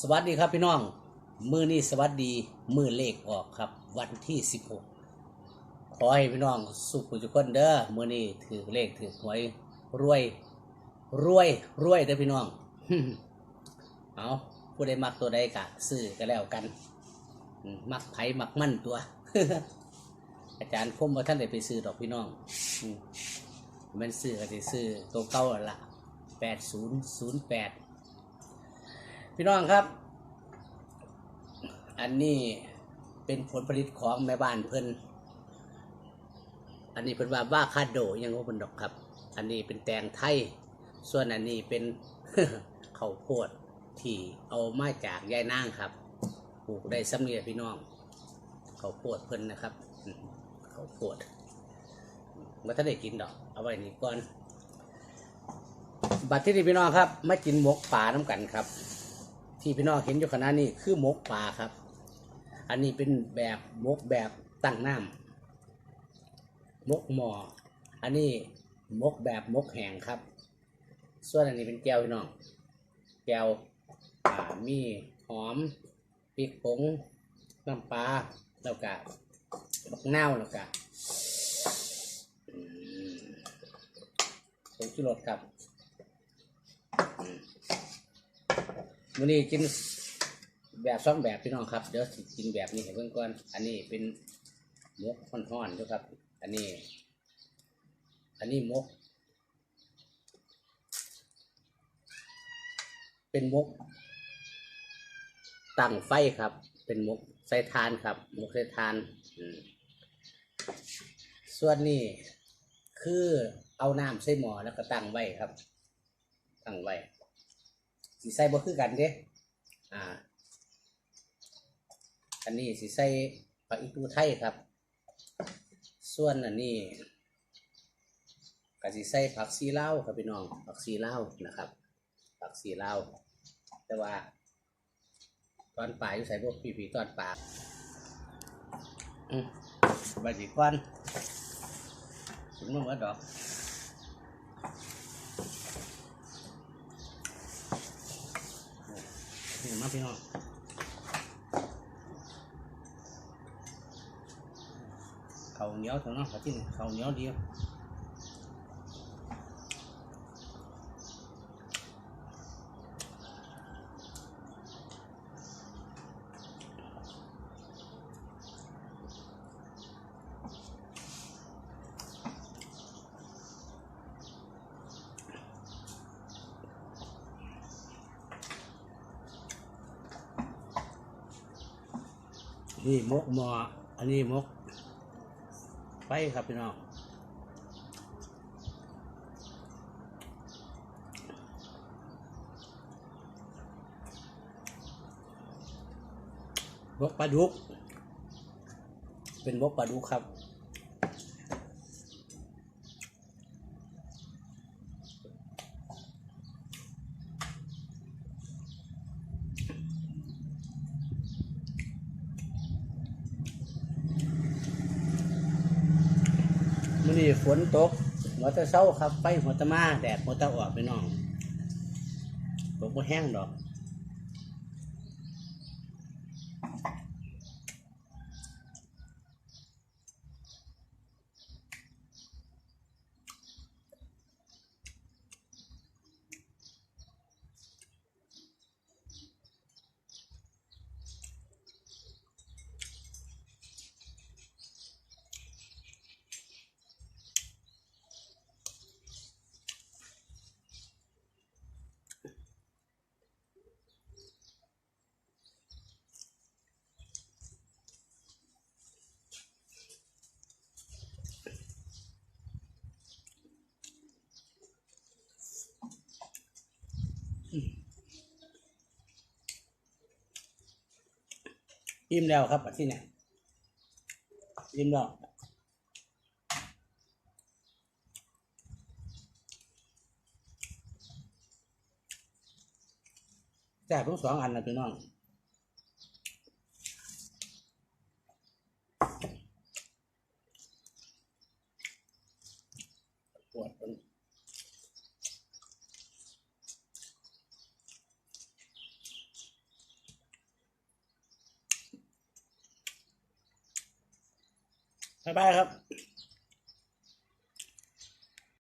สวัสดีครับพี่น้อง มือนี้สวัสดี มือเลขออกครับ วันที่ 16 ขอให้พี่น้องสุขทุกคนเด้อมือนี้ถือเลขถือหวยรวย รวย รวยเด้อพี่น้อง เอาผู้ใดมักตัวใดกะซื้อก็แล้วกัน มักไผ่มักมั่นตัว อาจารย์คมว่าท่านได้ไปซื้อดอกพี่น้องมันซื้อก็ได้ซื้อตัวเก่าหั่นละแปดศูนย์ศูนย์แปด พี่น้องครับ อันนี้เป็นผลผลิตของแม่บ้านเพิ่น อันนี้เป็นว่าว่าคาโดยังว่าเป็นดอกครับ อันนี้เป็นแตงไทย ส่วนอันนี้เป็นข้าวโพดที่เอามาจากยายนางครับ ปลูกได้สำเนียพี่น้องข้าวโพดเพิ่นนะครับอืมข้าวโพดมาถ้าได้กินดอก เอาไว้นี่ก่อน บัดที่นี่พี่น้องครับ มากินหมกป่าน้ำกันครับ ที่พี่น้องเห็นอยู่ขณะนี้คือหมกป่าครับ อันนี้เป็นแบบหมกแบบตั้งน้ำหมกหมออันนี้หมกแบบหมกแห้งครับ ส่วนอันนี้เป็นแก้วพี่น้องแก้วมีหอมพริกผงน้ำปลาแล้วก็บักเน่าแล้วก็อืมผงชูรสครับ วันนี้กินแบบสองแบบพี่น้องครับเดี๋ยวสิกินแบบนี้ให้เพื่อนก่อนอันนี้เป็นมกห่อนๆด้วยครับ อันนี้ อันนี้มก เป็นมกตั้งไฟครับ เป็นมกใส่ทานครับมกใส่ทาน ส่วนนี้คือเอาน้ำใส่หม้อแล้วก็ตั้งไว้ครับ ตั้งไว้ สีใส่บ่คือกันเด้อ่า อันนี้สีใส่ผักอีตูไทยครับ ส่วนอันนี้ก็สีใส่ผักซีเลาครับพี่น้องผักซีเลานะครับ ผักซีเลาแต่ว่า ตอนปลายอยู่ใส่พวกผีผีตอนปลาอืมใบสีก้อนถึงมันว่าดอก นี่มาพี่น้องเขาเหนียวเถอะเนาะขอที่นี่เขาเหนียวเดียว นี่มกมอ อันนี้มก ไฟครับพี่น้องมกปลาดุก เป็นมกปลาดุกครับ มื่อนี้ฝนตกหัวตะเช้าครับ ไปหัวตะมาแดดหัวตะออกไปน้องตกบ่แห้งดอก อิ่มแล้วครับที่เนี่ยอิ่มแล้วแจ่ทั้งสองอันนะพี่น้อง บ๊ายบายครับ